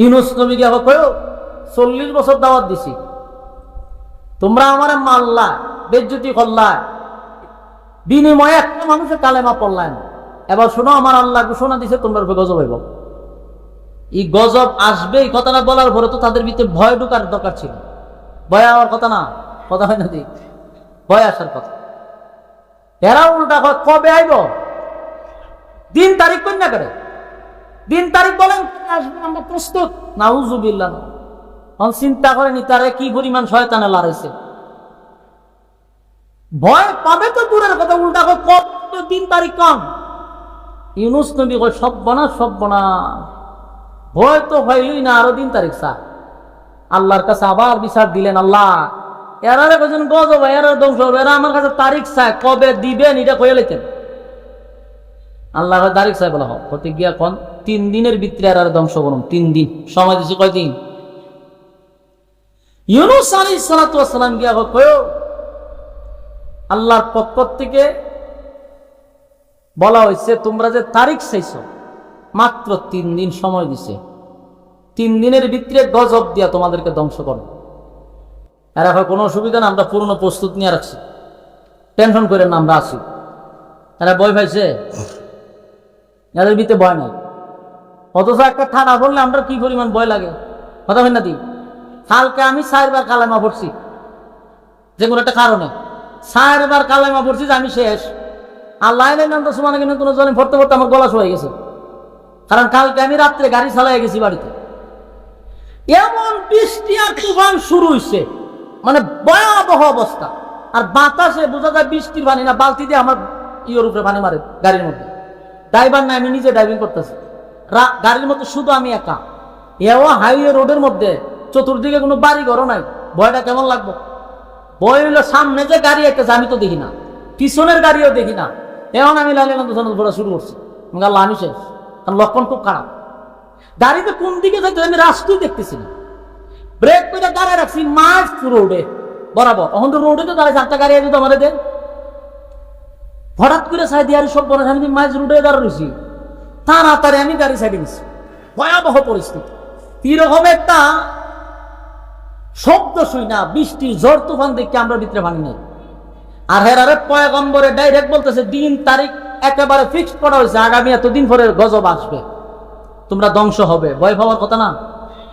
ইউনুস নবীকে আবার কয়ো? চল্লিশ বছর দাওয়াত দিছি। তোমরা আমার মাল্লা বেজ্জুতি করলা। বিনিময়ে একটা মানুষের কালেমা পড়লেন এবার শোনো, আমার আল্লাহ ঘোষণা দিছে, তোমরা উপরে গজব হইব। এই গজব আসবে, এই কথাটা বলার পরে তো তাদের ভিতরে ভয় ঢুকার দরকার ছিল। ভয় হওয়ার কথা না, কথা হয় না ভয় আসার কথা। এরা উল্টা কবে আইব? দিন তারিখ কন্যা করে। দিন তারিখ বলেন আমরা প্রস্তুত। নাউজুবিল্লাহ। না এখন চিন্তা করেনি তারে কি পরিমাণ শয়তানে লড়াইছে। ভয় পাবে তো দূরের কথা, উল্টা কত দিন তারিখ কম? ইউনুস নবী কয় সব বনা সব বনা ভয় তো হইলই না, আরও দিন তারিখ স্যার আল্লাহর কাছে আবার বিচার দিলেন আল্লাহ। এরারে কজন গজব এরা ধ্বংস হবে, এরা আমার কাছে তারিখ চায়, কবে দিবেন, এটা কয়ে লেতেন আল্লাহ তারিখ চাই বলা হোক প্রতিজ্ঞা কোন তিন দিনের ভিতরে এরারে ধ্বংস করুন। তিন দিন। সময় দিছি কয়দিন ইউনুস আলী সালাতাম গিয়া কয় আল্লাহর পক্ষ থেকে বলা হয়েছে তোমরা যে তারিখ চাইছ মাত্র তিন দিন সময় দিছে। তিন দিনের ভিতরে গজব দিয়া তোমাদেরকে ধ্বংস করো আর এখন কোনো অসুবিধা না আমরা পুরনো প্রস্তুত নিয়ে রাখছি। টেনশন করে না আমরা আছি। এরা বই পাইছে? এদের ভিতরে ভয় নাই। অথচ একটা ঠাডা বললে আমরা কি পরিমাণ ভয় লাগে? কথা হয় না দি। কালকে আমি চারবার কালেমা পড়ছি। যে কোনো একটা কারণে। চারবার কালেমা পড়ছি যে আমি শেষ। আল্লাহ নাম তো সমানে কিন্তু কোনো জলে পড়তে পড়তে আমার গলা হয়ে গেছে। কারণ কালকে আমি রাত্রে গাড়ি চালাই গেছি বাড়িতে। এমন বৃষ্টি আর তুফান শুরু হয়েছে মানে ভয়াবহ অবস্থা। আর বাতাসে বোঝা যায় বৃষ্টির পানি না, বালতি দিয়ে আমার ইয়ের উপরে পানি মারে গাড়ির মধ্যে। ড্রাইভার না আমি নিজে ড্রাইভিং করতেছি। গাড়ির মধ্যে শুধু আমি একা। এও হাইওয়ে রোডের মধ্যে, চতুর্দিকে কোনো বাড়ি ঘরও নাই। ভয়টা কেমন লাগবো? ভয় হইল সামনে যে গাড়ি একটা আমি তো দেখি না। পিছনের গাড়িও দেখি না। এখন আমি লালিলাম ঘোরা শুরু করছি। আল্লাহ, আমি শেষ। কারণ লক্ষণ খুব খারাপ। গাড়িতে কোন দিকে যাইতে আমি রাস্তাই দেখতেছি না। ব্রেক করে দাঁড়ায় রাখছি মাছ রোডে। বরাবর। এখন তো রোডে তো দাঁড়ায়, চারটা গাড়ি আছে তো আমার দেন হঠাৎ করে সাইড দিয়ে আর সব বড়, আমি রোডে দাঁড়া রয়েছি তাড়াতাড়ি আমি গাড়ি সাইডে নিছি। ভয়াবহ পরিস্থিতি। এরকম একটা শব্দ শুই না বৃষ্টির ঝড়, তুফান দেখে আমরা ভিতরে ভাঙি নাই। আর হেরারে পয়গম্বরে ডাইরেক্ট বলতেছে, দিন, তারিখ একেবারে ফিক্সড করা হয়েছে, আগামী এতদিন পরে গজব আসবে। তোমরা ধ্বংস হবে। ভয় পাওয়ার কথা না?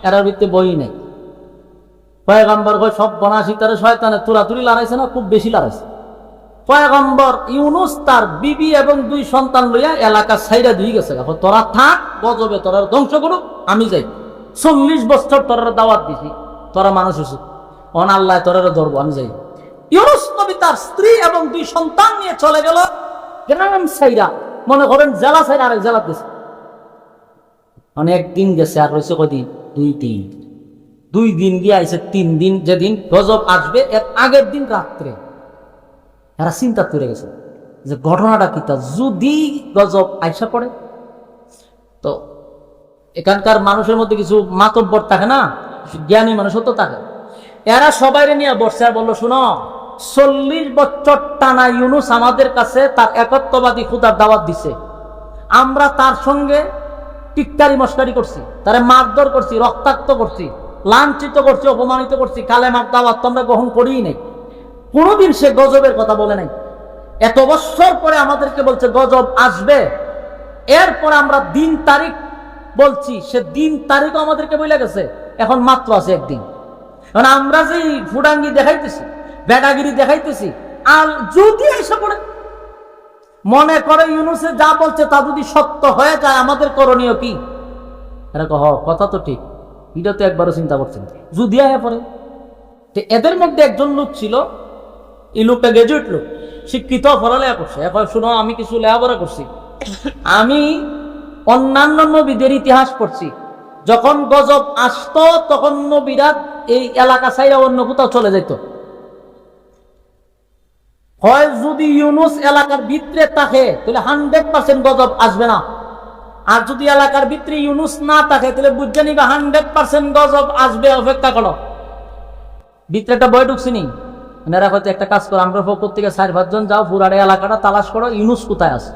এরার ভিত্তি বই নেই। পয়গম্বর কয়, সব বনাসি, তারে শয়তানে তুরাতুরি লড়াইছে না? খুব বেশি লড়াইছে। পয়গম্বর ইউনুস তার বিবি এবং দুই সন্তান লইয়া এলাকা সাইডা দিয়ে গেছে। তোরা থাক, গজবে তোরা ধ্বংস করুক, আমি যাই। চল্লিশ বছর তোরা দাওয়াত দিছি, তোরা মানুষ হয়েছে অন আল্লাহ তোরা ধরবো, আমি যাই। ইউনুস নবী তার স্ত্রী এবং দুই সন্তান নিয়ে চলে গেল। গ্রাম সাইরা মনে করেন জেলা সাইরা আরেক জেলা দিছে অনেক দিন গেছে, আর রয়েছে কদিন দুই তিন দুই দিন গিয়ে আইছে, তিন দিন যেদিন গজব আসবে, এর আগের দিন রাত্রে। এরা চিন্তা করে গেছে যে ঘটনাটা কি তা যদি গজব আইসা পড়ে। তো এখানকার মানুষের মধ্যে কিছু মাতব্বর থাকে না? জ্ঞানী মানুষও তো থাকে। এরা সবাই নিয়ে বসছে আর বলল, শুনো, চল্লিশ বছর টানা ইউনুস আমাদের কাছে তার একত্ববাদী খুদার দাওয়াত দিছে। আমরা তার সঙ্গে টিটকারি মস্কারি করছি, তারে মারধর করছি, রক্তাক্ত করছি, লাঞ্ছিত করছি, অপমানিত করছি কালে মার দাওয়াত তো আমরা গ্রহণ করিই নাই। কোনোদিন সে গজবের কথা বলে নাই। এত বছর পরে আমাদেরকে বলছে, গজব আসবে। এরপরে আমরা দিন তারিখ বলছি, সে দিন তারিখও আমাদেরকে বলে গেছে। এখন মাত্র আছে একদিন। এখন আমরা যে ফুডাঙ্গি দেখাইতেছি, বেডাগিরি দেখাইতেছি, আর যদি এসে পড়ে, মনে করে ইউনুসে যা বলছে তা যদি সত্য হয়ে যায়, আমাদের করণীয় কি? হ, কথা তো ঠিক। এটা তো একবারও চিন্তা করছেন যদি আয়া পড়ে এদের মধ্যে একজন লোক ছিল এই লোকটা গ্রাজুয়েট লোক শিক্ষিত পড়ালেখা করছে এখন শুনো, আমি কিছু লেখাপড়া করছি আমি অন্যান্য নবীদের ইতিহাস পড়ছি। যখন গজব আসতো, তখন নবীরা এই এলাকা ছাইরা অন্য কোথাও চলে যেত হয়, যদি ইউনুস এলাকার ভিতরে থাকে, তাহলে হান্ড্রেড পার্সেন্ট গজব আসবে না। আর যদি এলাকার ভিতরে ইউনুস না থাকে, তাহলে বুঝে নিবে হান্ড্রেড পার্সেন্ট গজব আসবে, অপেক্ষা করো। ভিতরে একটা বই ঢুকছিনি এরা হয়তো একটা কাজ করো, আমরা পক্ষ থেকে চার পাঁচজন যাও পুরাড়ে এলাকাটা তালাশ করো, ইউনুস কোথায় আছে?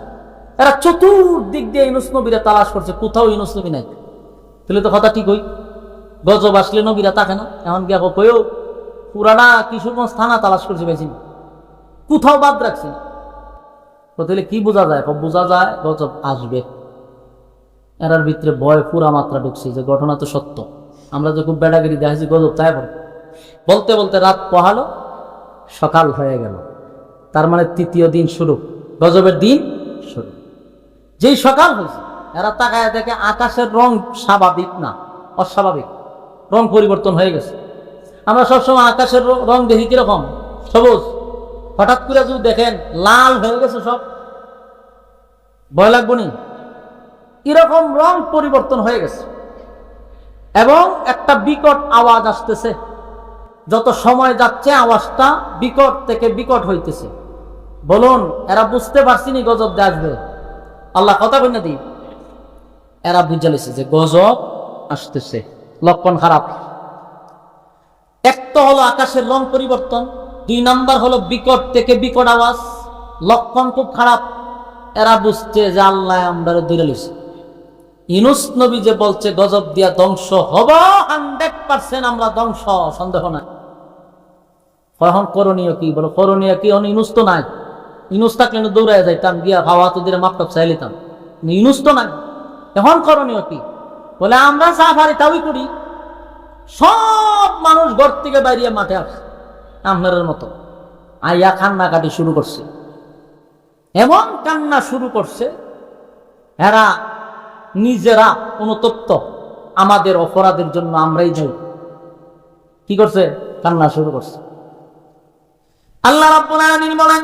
এরা চতুর্দিক দিয়ে ইউনুস নবীরে তালাশ করছে, কোথাও ইউনুস নবী নাই। তাহলে তো কথা ঠিক হই গজব আসলে নবীরা তাকে না। এখন গিয়া কয়েও পুরানা কিশোরগঞ্জ থানা তালাশ করছে বেশি কোথাও বাদ রাখছে তাহলে কি বোঝা যায়? বোঝা যায় গজব আসবে। এরার ভিতরে ভয় পুরা মাত্রা ঢুকছে, যে ঘটনা তো সত্য। আমরা যে খুব বেড়াগিরি দেখাচ্ছি গজব তাই বল। বলতে বলতে রাত পোহালো সকাল হয়ে গেল। তার মানে তৃতীয় দিন শুরু, গজবের দিন শুরু। যেই সকাল হয়েছে, এরা তাকায় দেখে আকাশের রং স্বাভাবিক না, অস্বাভাবিক। রং পরিবর্তন হয়ে গেছে। আমরা সবসময় আকাশের রং দেখি কীরকম? সবুজ। হঠাৎ করে যদি দেখেন লাল হয়ে গেছে সব, ভয় লাগবো নি? এরকম রং পরিবর্তন হয়ে গেছে। এবং একটা বিকট আওয়াজ আসতেছে যত সময় যাচ্ছে, আওয়াজটা বিকট থেকে বিকট হইতেছে। বলুন, এরা বুঝতে পারছিনি গজব দিয়ে আসবে। আল্লাহ কথা বলে দিই এরা বুঝে লেছে যে গজব আসতেছে। লক্ষণ খারাপ। এক তো হলো আকাশের রং পরিবর্তন, দুই নাম্বার হলো বিকট থেকে বিকট আওয়াজ। লক্ষণ খুব খারাপ। এরা বুঝছে যে আল্লাহ আমরা দূরে লিছে ইনুস নবী যে বলছে, গজব দিয়া ধ্বংস হব হান্ড্রেড পার্সেন্ট আমরা ধ্বংস, সন্দেহ নাই। এখন করণীয় কি? বলো, করণীয় কি? এখন ইনুস তো নাই। ইনুস থাকলে দৌড়ায় যাইতাম, গিয়া হাওয়া তো দিলে মাপটাপ চাইলিতাম ইনুস তো নাই। এখন করণীয় কি? বলে, আমরা সাফারি তাওই করি। সব মানুষ ঘর থেকে বাইরে মাঠে আসে আপনার মতো। আইয়া কান্নাকাটি শুরু করছে। এমন কান্না শুরু করছে, এরা নিজেরা অনুতপ্ত। আমাদের অপরাধের জন্য আমরাই যাই। কি করছে? কান্না শুরু করছে। আল্লাহ রাব্বুল আলামিন বলেন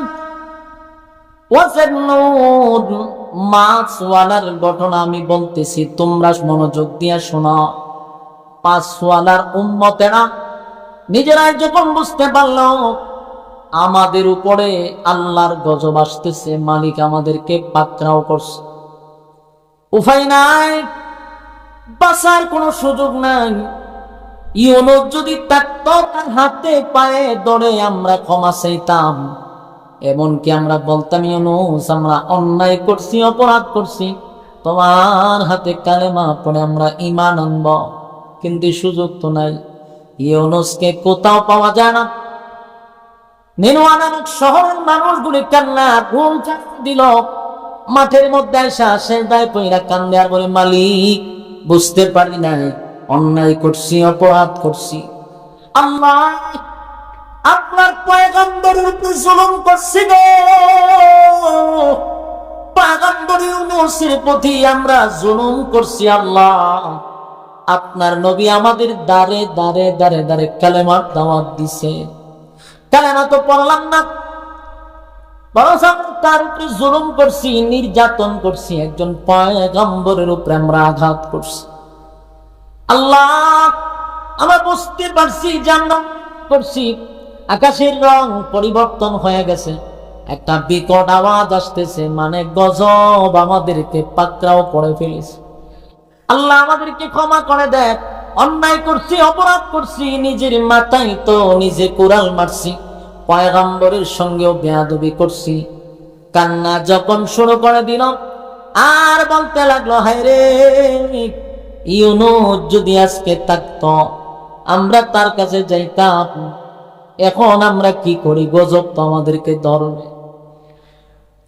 মাছওয়ালার ঘটনা আমি বলতেছি, তোমরা মনোযোগ দিয়ে শোনো। পাঁচওয়ালার উম্মতেরা নিজেরাই যখন বুঝতে পারল, আমাদের উপরে আল্লাহর গজব আসতেছে, মালিক আমাদেরকে পাকড়াও করছে। উপায় নাই বাসার কোনো সুযোগ নাই। ইউনুস যদি থাকতো তার হাতে পায়ে ধরে আমরা ক্ষমা চাইতাম, এমনকি আমরা বলতাম, ইউনুস, আমরা অন্যায় করছি, অপরাধ করছি, তোমার হাতে কালেমা পড়ে আমরা ইমান আনব। কিন্তু সুযোগ তো নাই। ইউনুসকে কোথাও পাওয়া যায় না। নামক শহরের মানুষগুলি কান্না ভুল দিল। মাঠের মধ্যে আসা সে দায় পইরা কান্দে আর বলে, মালিক, বুঝতে পারি নাই। অন্যায় করছি, অপরাধ করছি। আল্লাহ, আপনার পয়গম্বরের উপর জুলুম করছি গো। পয়গম্বর ইউনুসের প্রতি আমরা জুলুম করছি, আল্লাহ। আপনার নবী আমাদের দারে দারে দারে দারে কালেমার দাওয়াত দিছে। কালেমা তো পড়লাম না। তার উপরে জুলুম করছি, নির্যাতন করছি। একজন পয়গম্বরের উপরে আমরা আঘাত করছি। আল্লাহ, আমরা বুঝতে পারছি জানলাম করছি। আকাশের রং পরিবর্তন হয়ে গেছে। একটা বিকট আওয়াজ আসতেছে মানে গজব আমাদেরকে পাকড়াও করে ফেলেছে। আল্লাহ আমাদেরকে ক্ষমা করে দেখ অন্যায় করছি, অপরাধ করছি, নিজের মাথায় তো নিজে কোরাল মারছি। পয়গম্বরের সঙ্গেও বেয়াদবি করছি। কান্না যখন শুরু করে দিল আর বলতে লাগল, হায় রে ইউনুস যদি আজকে থাকতো, আমরা তার কাছে যাইতাম। এখন আমরা কি করি? গজব তো আমাদেরকে ধরবে।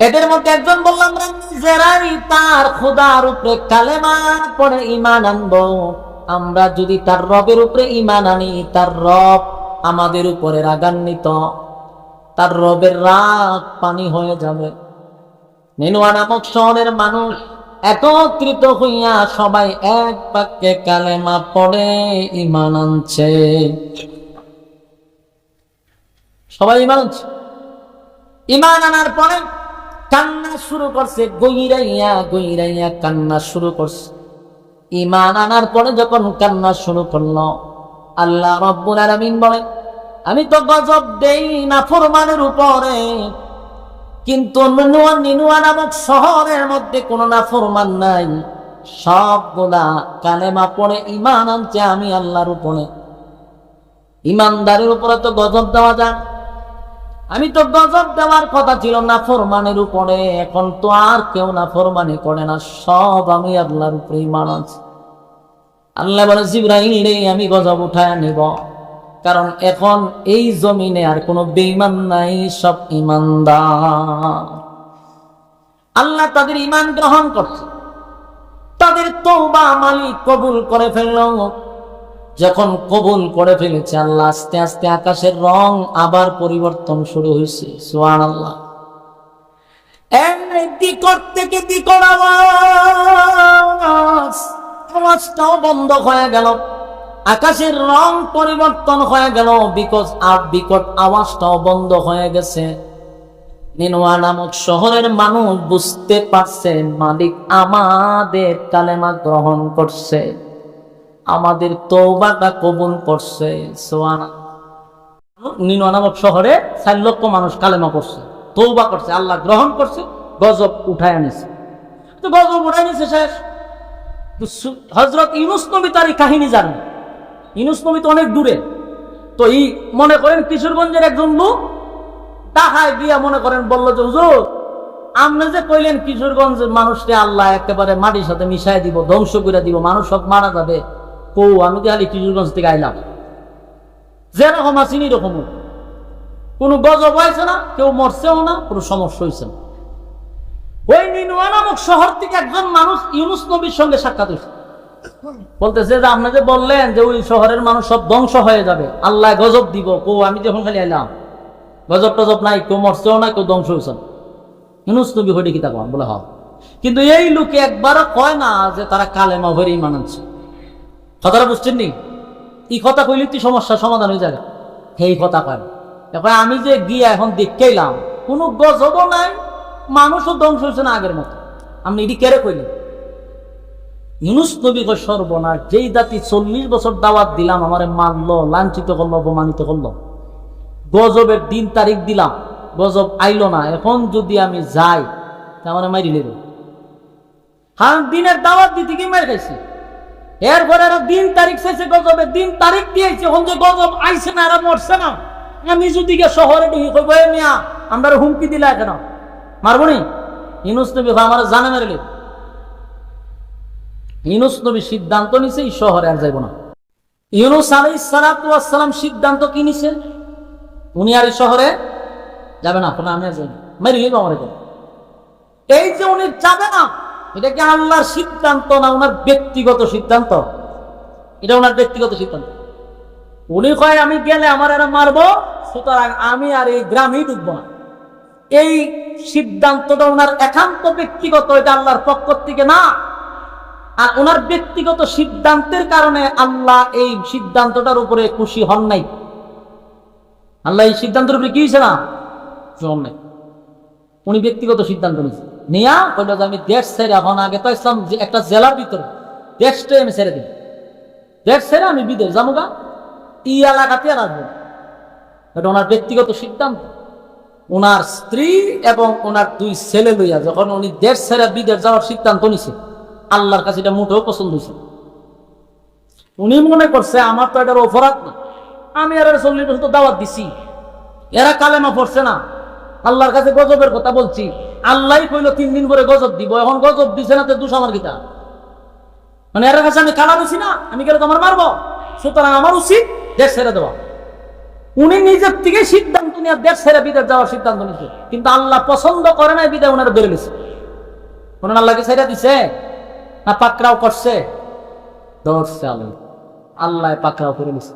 এদের মধ্যে একজন বললাম আমরা নিজেরাই তার খোদার উপরে কালেমা পরে ইমান আনব। আমরা যদি তার রবের উপরে ইমান আনি, তার রব আমাদের উপরে রাগান্বিত। তার রবের রাগ পানি হয়ে যাবে। নেনুয়া নামক শহরের মানুষ একত্রিত হইয়া সবাই এক বাক্যে কালেমা পড়ে ইমান আনছে। সবাই ইমান আনছে? ইমান আনার পরে কান্না শুরু করছে গইরাইয়া গইরাইয়া কান্না শুরু করছে। ইমান আনার পরে যখন কান্না শুরু করল, আল্লাহ রব্বুল আলামিন বলে আমি তো গজব দেই না ফরমানের উপরে কিন্তু নিনুয়া নামক শহরের মধ্যে কোনো না ফরমান নাই। সবগুলা কালেমা পড়ে ইমান আনছে আমি আল্লাহর উপরে। ইমানদারের উপরে তো গজব দেওয়া যাক। আমি তো গজব দেওয়ার কথা ছিল না ফরমানের উপরে, এখন তো আর কেউ না ফরমানি করে না, সব আমি আল্লাহর উপরে ইমান আছি আল্লাহ বলে জিব্রাহিম আমি গজব উঠায় নিব। কারণ এখন এই জমিনে আর কোনো বেইমান নাই, সব ইমানদার আল্লাহ তাদের ইমান গ্রহণ করছে। তাদের তৌবা মালিক কবুল করে ফেলল। যখন কবুল করে ফেলেছে আল্লাহ, আস্তে আস্তে আকাশের রং আবার পরিবর্তন শুরু হয়েছে। সোয়ান আল্লাহ থেকে আওয়াজটাও বন্ধ হয়ে গেল। আকাশের রং পরিবর্তন হয়ে গেল বিকজ আর বিকট আওয়াজটাও বন্ধ হয়ে গেছে। নিনোয়া নামক শহরের মানুষ বুঝতে পারছে, মালিক আমাদের কালেমা গ্রহণ করছে, আমাদের তৌবাটা কবুল করছে নিনোয়া নামক শহরে চার লক্ষ মানুষ কালেমা করছে তৌবা করছে, আল্লাহ গ্রহণ করছে, গজব উঠায় আনিছে। তো গজব উঠায় নিছে শেষ। হজরত ইউনুস নবী তার কাহিনী জানেন। ইউনুস নবী তো অনেক দূরে। তো এই মনে করেন কিশোরগঞ্জের একজন লোক টাকায় দিয়া মনে করেন বলল যে, হুজুর, আপনি যে কইলেন কিশোরগঞ্জের মানুষকে আল্লাহ একেবারে মাটির সাথে মিশাই দিব, ধ্বংস করে দিব, মানুষ সব মারা যাবে। কৌ, আমি তো খালি কিশোরগঞ্জ থেকে আইলাম। যেরকম আছেন এরকম কোনো গজব হয়েছে না, কেউ মরছেও না, কোনো সমস্যা হয়েছে না। ওই নিনুয়া নামক শহর থেকে একজন মানুষ ইউনুস নবীর সঙ্গে সাক্ষাৎ হয়েছে। বলতেছে যে আপনি যে বললেন যে ওই শহরের মানুষ সব ধ্বংস হয়ে যাবে, আল্লাহ গজব দিব। কো, আমি যখন খালি আইলাম, গজব টজব নাই, কেউ মরছেও না, কেউ ধ্বংস হয়েছে না। নবী হইলে? বলে হ কিন্তু এই লোকে একবারও কয় না যে তারা কালেমা ভরে ইমান আনছে। কথাটা বুঝছেন নি? এই কথা কইলে তুই সমস্যার সমাধান হয়ে যাবে সেই কথা কয় না। এবার আমি যে গিয়ে এখন দেখতে এলাম, কোনো গজবও নাই, মানুষও ধ্বংস হয়েছে না আগের মতো। আপনি এটি কেড়ে কইলেন? ইউনুস নবী কয় সর্বনাশ, যেই জাতি চল্লিশ বছর দাওয়াত দিলাম, আমারে মারলো, লাঞ্ছিত করল, অপমানিত করল। গজবের দিন তারিখ দিলাম, গজব আইলো না। এখন যদি আমি যাই, তা আমার মারি নেবে। হ্যাঁ দিনের দাওয়াত দিতে কি মেরে খাইছি? এরপরে এরা দিন তারিখ চাইছে, গজবের দিন তারিখ দিয়েছে। এখন যে গজব আইছে না এরা মরছে না। আমি যদি গিয়ে শহরে ঢুকি কইব "এ মিয়া, আমরা হুমকি দিলা কেন? মারবনি ইনুস নবী আমার জানে মেরে লেবে ইউনুস নবী সিদ্ধান্ত নিছে, এই শহরে আর যাইব না। ইউনুস আলাই সালাম সিদ্ধান্ত কি নিছে? উনি আর শহরে যাবে না, কোনো আমি আর যাই মেরে আমার। এই যে উনি যাবে না, এটা কি আল্লাহর সিদ্ধান্ত না ওনার ব্যক্তিগত সিদ্ধান্ত? এটা ওনার ব্যক্তিগত সিদ্ধান্ত। উনি কয়, আমি গেলে আমার এরা মারবো, সুতরাং আমি আর এই গ্রামেই ঢুকবো না। এই সিদ্ধান্তটা ওনার একান্ত ব্যক্তিগত, এটা আল্লাহর পক্ষ থেকে না। আর ওনার ব্যক্তিগত সিদ্ধান্তের কারণে আল্লাহ এই সিদ্ধান্তটার উপরে খুশি হন নাই। আল্লাহ এই সিদ্ধান্তের উপরে কি হয়েছে না? নাই। উনি ব্যক্তিগত সিদ্ধান্ত নিয়েছে। নিয়া কইল আমি দেশ ছেড়ে, এখন আগে তো ইসলাম যে একটা জেলার ভিতরে দেশটাই আমি ছেড়ে দিই দেশ ছেড়ে আমি বিদেশ যাব গা। ই এলাকাতে আর আসব এটা ওনার ব্যক্তিগত সিদ্ধান্ত। ওনার স্ত্রী এবং ওনার দুই ছেলে লইয়া যখন উনি দেশ ছেড়ে বিদেশ যাওয়ার সিদ্ধান্ত নিছে আল্লাহর কাছে এটা মোটেও পছন্দ হয়েছে। উনি মনে করছে, আমার তো এটার অপরাধ না। আমি আর চল্লিশ বছর তো দাওয়াত দিছি। এরা কালেমা পড়ছে না। আল্লাহর কাছে গজবের কথা বলছি। আল্লাহ কইলো, তিন দিন পরে গজব দিব। এখন গজব দিছে না, তো দুষ আমার গীতা মানে এর কাছে আমি কালা দিছি না, আমি গেলে তোমার মারবো? সুতরাং আমার উচিত দেশ ছেড়ে দেওয়া। উনি নিজের থেকে সিদ্ধান্ত নিয়ে দেশ ছেড়ে বিদেশ যাওয়ার সিদ্ধান্ত নিচ্ছে কিন্তু আল্লাহ পছন্দ করে না বিদায় ওনারা বেড়ে গেছে ওনার আল্লাহকে ছেড়ে দিছে। না পাকড়াও করছে? ধরছে আল্লাহ আল্লাহ পাকড়াও করে দিছে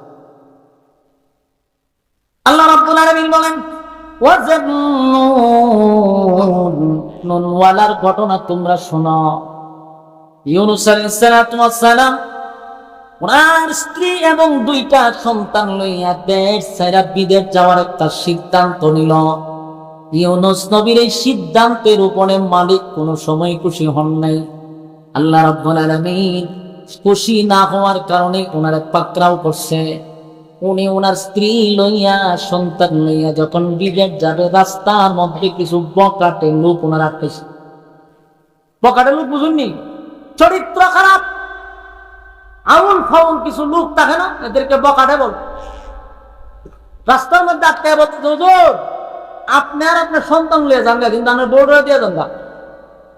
আল্লাহ বলেন ঘটনা তোমরা শোনো। স্ত্রী এবং দুইটা সন্তান লইয়া দেশ ছাড়া বিদেশ যাওয়ার একটা সিদ্ধান্ত নিল। ইউনুস নবীর এই সিদ্ধান্তের উপরে মালিক কোনো সময় খুশি হন নাই। আল্লাহ রাব্বুল আলামিন খুশি না হওয়ার কারণে ওনার পাকড়াও করছে। উনি ওনার স্ত্রী লইয়া, সন্তান লইয়া যখন বিদেশ যাবে, রাস্তার মধ্যে কিছু বকাটে লোক ওনার আটকেছে। বকাটে লোক বুঝুননি? চরিত্র খারাপ। আউল ফাউল কিছু লোক থাকে না, এদেরকে বকাটে বল। রাস্তার মধ্যে আটকে বলতে হুজুর আপনার আপনার সন্তান লিয়ে যান কিন্তু আপনার বোর্ডারে দিয়ে যান গা।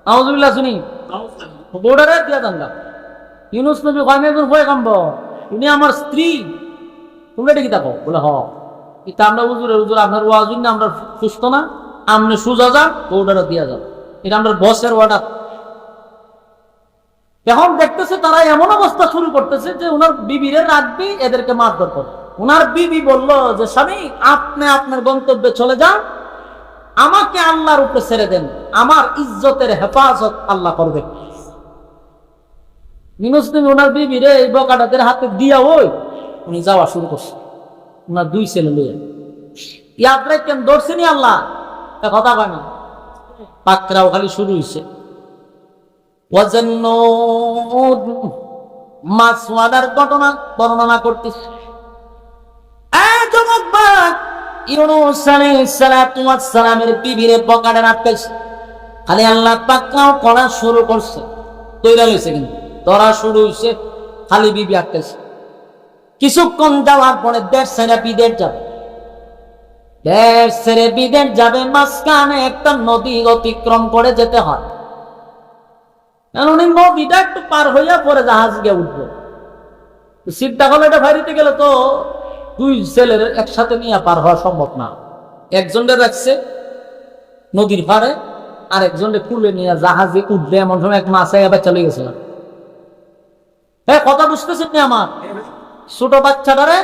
আউজুবিল্লাহ শুনি। বোর্ডারে দিয়ে যান গা। ইউনুস নবী পয়গাম্বর। উনি আমার স্ত্রী। এটা কি বলে, হ। আমরা আপনার না আমরা সুস্থ না। আপনি সুজা যান তো দিয়া যান এটা আমরা বসের অর্ডার এখন দেখতেছে তারা এমন অবস্থা শুরু করতেছে যে ওনার বিবিরে রাখবি এদেরকে মারধর করে। ওনার বিবি বলল যে, স্বামী, আপনি আপনার গন্তব্যে চলে যান। আমাকে আল্লাহর উপরে ছেড়ে দেন। আমার ইজ্জতের হেফাজত আল্লাহ করবে। মিনুস তুমি ওনার বিবিরে এই বকাটাদের হাতে দিয়া ওই, উনি যাওয়া শুরু করছে। ওনার দুই ছেলে লইয়া। ইয়াত্রা কেন ধরছেনি আল্লাহ? তা কথা কয় না। পাকরাও খালি শুরু হয়েছে মাসওয়াদার ঘটনা বর্ণনা করতেছে। সালামের বিবিরে পকেটে রাখতেছে খালি আল্লাহ পাকরাও করা শুরু করছে। তৈরি হয়েছে কিন্তু। ধরা শুরু হয়েছে খালি বিবি আটকেছে কিছুক্ষণ যাওয়ার পরে দেড় সেরা বিদের যাবে। দেড় সেরে বিদের যাবে, মাঝখানে একটা নদী অতিক্রম করে যেতে হয়। কারণ উনি নদীটা একটু পার হইয়া পরে জাহাজ গিয়ে উঠবো। সিটটা হলে এটা ভারিতে গেলে তো দুই ছেলের একসাথে নিয়ে পার হওয়া সম্ভব না। একজনের রাখছে নদীর পাড়ে আর একজনের কুলে নিয়ে জাহাজে উঠবে। এমন সময় এক মাসে এবার চলে গেছিল হ্যাঁ কথা বুঝতেছেন না আমার? ছোট বাচ্চাটারে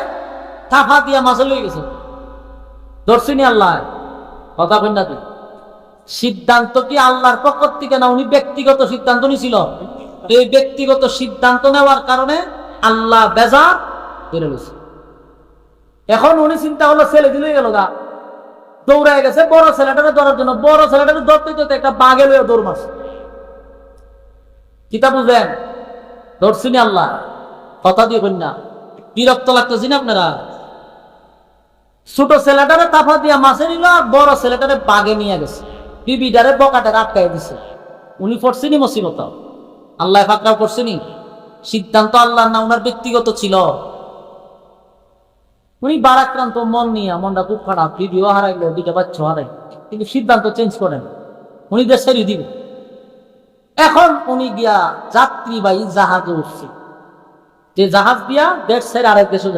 থাফা দিয়া মাছে লয়ে গেছে। দর্শিনী আল্লাহ। কথা কই না তুই। সিদ্ধান্ত কি আল্লাহর পক্ষ থেকে না উনি ব্যক্তিগত সিদ্ধান্ত নিছিল? এই ব্যক্তিগত সিদ্ধান্ত নেওয়ার কারণে আল্লাহ বেজা বেড়ে গেছে এখন উনি চিন্তা হলো ছেলে দিলে গেল গা। দৌড়ায় গেছে, বড় ছেলেটাকে ধরার জন্য। বড় ছেলেটাকে ধরতে ধরতে একটা বাঘে লয়ে দৌড় মাস কিতা বুঝলেন? ধরছিনি আল্লাহ, কথা দিয়ে কন্যা বিরক্ত লাগতেছি না আপনারা? ছোট ছেলেটারে তাফা দিয়া মাছে নিল আর বড় ছেলেটারে বাগে নিয়ে গেছে। বিবিটারে বকাটারে আটকাই দিছে। উনি পড়ছেনি মুসিবত। আল্লাহ ফাকরাও করছেনি সিদ্ধান্ত আল্লাহ না ওনার ব্যক্তিগত ছিল। উনি বারাক্রান্ত মন নিয়ে মনটা খুব খারাপ। ভিডিও হারাইলো, দুইটা বাচ্চা হারাই কিন্তু সিদ্ধান্ত চেঞ্জ করেন। উনি দেশ ছেড়ে দিবে। এখন উনি গিয়া যাত্রীবাহী জাহাজে উঠছে। যে জাহাজ দিয়া দেশ ছেড়ে আরেক দেশে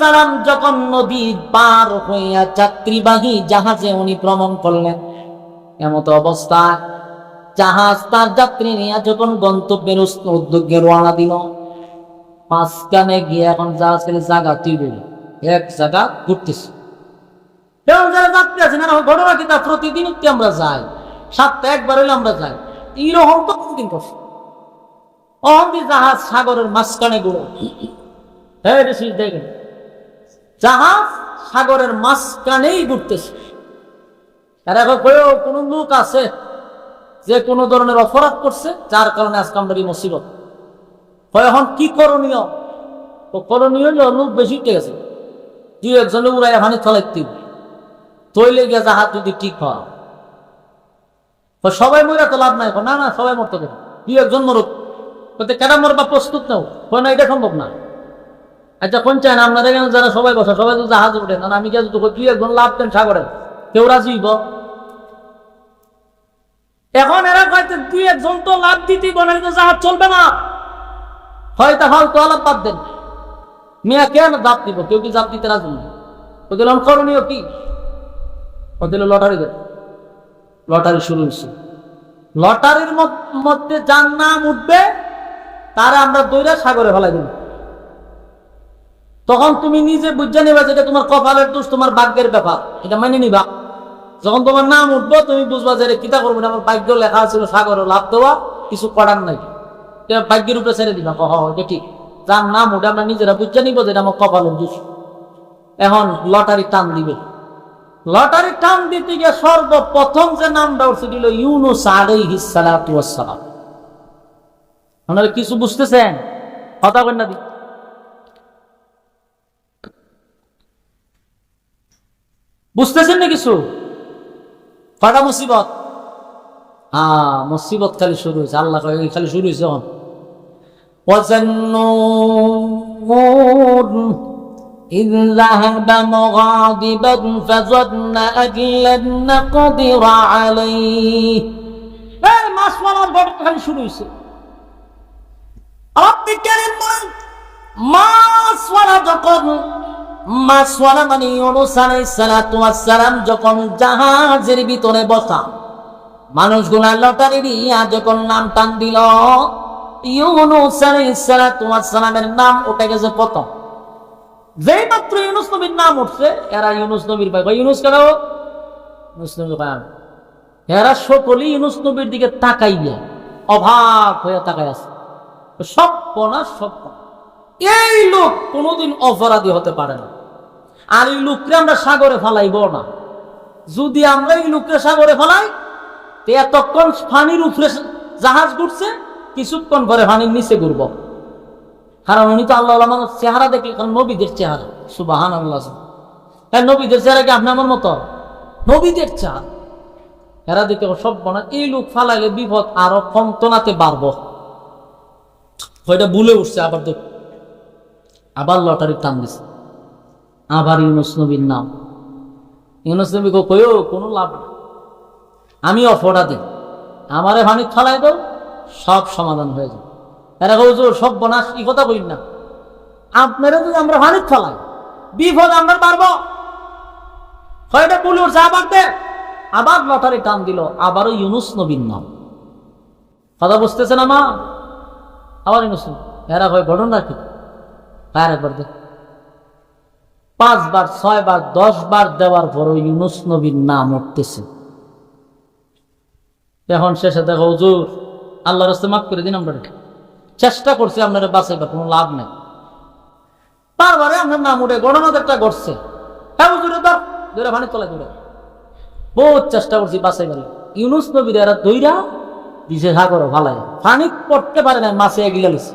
সালাম যখন নদী পার হইয়া যাত্রীবাহী জাহাজে উনি ভ্রমণ করলেন, এমত অবস্থায় জাহাজ তার যাত্রী নিয়ে যখন গন্তব্যের উদ্যোগে রওনা দিল, মাঝখানে গিয়ে এখন জাহাজ খালি জায়গা তুই এক জায়গা ঘুরতেছে। এবং যারা যাত্রী আছেন এরা ঘটনা কি? তা প্রতিদিন আমরা যাই। সাতটা একবার হইলে আমরা যাই। এইরকম তো প্রতিদিন করছে। অহন্দি জাহাজ সাগরের মাঝখানে গুলো হ্যাঁ দেখেন। জাহাজ সাগরের মাঝখানেই ঘুরতেছে। আর এখন কয়েও কোনো লোক আছে, যে কোনো ধরনের অপরাধ করছে, যার কারণে আজকে আমরা এই মুসিবত। এখন কি করণীয়? করণীয় হলো লোক বেশি উঠে গেছে। দুই একজনে উড়াই এখানে চলাই দিব তৈলে গিয়ে জাহাজ যদি ঠিক হয়। তো সবাই মরে তো লাভ নাই। না না, সবাই মরতে কেন? দুই একজন মরুক কেন মরবা প্রস্তুত নাও। হয় না, এটা সম্ভব না। আচ্ছা কোন চায় না? আপনাদের এখানে যারা সবাই বসা, সবাই তো জাহাজ উঠে না আমি গেছি তো দুই একজন লাভ দেন সাগরে? কেউ রাজি হইব? এখন এরা হয়তো দুই একজন তো লাভ দিতেই তো জাহাজ চলবে না। হয়তো ফালতু আলাপ বাদ দেন। মিয়া কেন জাপ দিব? কেউ কি জাপ দিতে রাজি? না করণীয় কি? ওদের লটারি লটারি শুরু হয়েছে। লটারির মধ্যে যার নাম উঠবে, তারা আমরা দৈরা সাগরে ফেলাই দেব। তখন তুমি নিজে বুঝে নিবা যেটা তোমার কপালের দোষ, তোমার ভাগ্যের ব্যাপার। এটা মেনে নিবা। যখন তোমার নাম উঠবো, তুমি বুঝবা যে কিতা করব না, আমার ভাগ্য লেখা ছিল সাগরে, লাভ দেওয়া কিছু করার নাই। ভাগ্যের উপরে ছেড়ে দিবা। কহ, এটা ঠিক। যার নাম উঠে, আমরা নিজেরা বুঝে নিব যেটা আমার কপালের দোষ। এখন লটারি টান দিবে। লটারির টান দিতে গিয়ে সর্বপ্রথম যে নামটা উঠছে দিল ইউনুস আলাইহি সালাতু ওয়াসসালাম। আপনারা কিছু বুঝতেছেন? কথা বলেন না বুঝতেছেন না কিছু? কটা মুসিবত? হ্যাঁ মুসিবত খালি শুরু হয়েছে। আল্লাহ খালি শুরু হয়েছে إذ ذهب مغاضبا فظن أن لن نقدر عليه এই মাছওয়ালার ঘটনা খালি শুরু হয়েছে আমার বিজ্ঞানীর বলেন মাছওয়ালা যখন মাছওয়ালা মানে ইউনুস আলাইহিস সালাতু ওয়াস সালাম যখন জাহাজের ভিতরে বসা মানুষগুলা লটারি দিয়া যখন নাম টান দিল ইউনুস আলাইহিস সালাতু ওয়াস সালামের নাম উঠে গেছে প্রথম যেই মাত্র ইউনুস নবীর নাম উঠছে এরা ইউনুস নবীর ভাই। কয়, ইউনুস কেন? ইউনুস নবীর ভাই এরা সকলেই ইউনুস নবীর দিকে তাকাইয়া অভাব হয়ে তাকাই আছে। সব না সব এই লোক কোনোদিন অপরাধী হতে পারে না। আর এই লোককে আমরা সাগরে ফালাইব না। যদি আমরা এই লোককে সাগরে ফালাই এতক্ষণ ফানির উপরে জাহাজ ঘুরছে কিছুক্ষণ পরে ফানির নিচে ঘুরব। কারণ উনি তো আল্লাহ মানুষ চেহারা দেখলে কারণ নবীদের চেহারা। সুবাহান আল্লাহ হ্যাঁ নবীদের চেহারা কি আপনি আমার মতো? নবীদের চেহারা। এরা দেখে সব বনা এই লোক ফালাইলে বিপদ আরও কন্তনাতে বাড়বো হয়টা ভুলে উঠছে, আবার দেখ। আবার লটারির টান দিছে। আবার ইউনুস নবীর নাম। ইউনুস নবী কইও, কোনো লাভ নেই। আমি দিই। আমারে ভানি ফালাই দাও, সব সমাধান হয়ে যাবে। এরা কই সব বনাস, ই কথা বলি না। আপনারা যদি আমরা ভানি ফালাই বিপদ আমরা পারব। হয়টা বলে উঠছে, আবার দে। আবার লটারি টান দিল, আবারও ইউনুস নবীর নাম। কথা বুঝতেছে না মা আবার ইউনুস। এরা কয় ঘটনা কি? আর একবার দেখ পাঁচবার, ছয়বার দশ বার দেওয়ার পরও ইউনুস নবীর নাম উঠতেছে। এখন শেষে দেখো, হুজুর আল্লাহ রাস্তে মাফ করে দিন আমরা চেষ্টা করছি আপনারা বাঁচাইবার, কোনো লাভ নেই। বারবারে আপনার নাম উঠে ঘটনা একটা ঘটছে হ্যাঁ হুজুরে ধর ধরে ভানি তোলা দূরে বহুত চেষ্টা করছি বাঁচাইবার। ইউনুস নবীরা এরা দইরা দিছে সাগর ভালাই পানি পড়তে পারে না মাছে এগিয়ে লিছে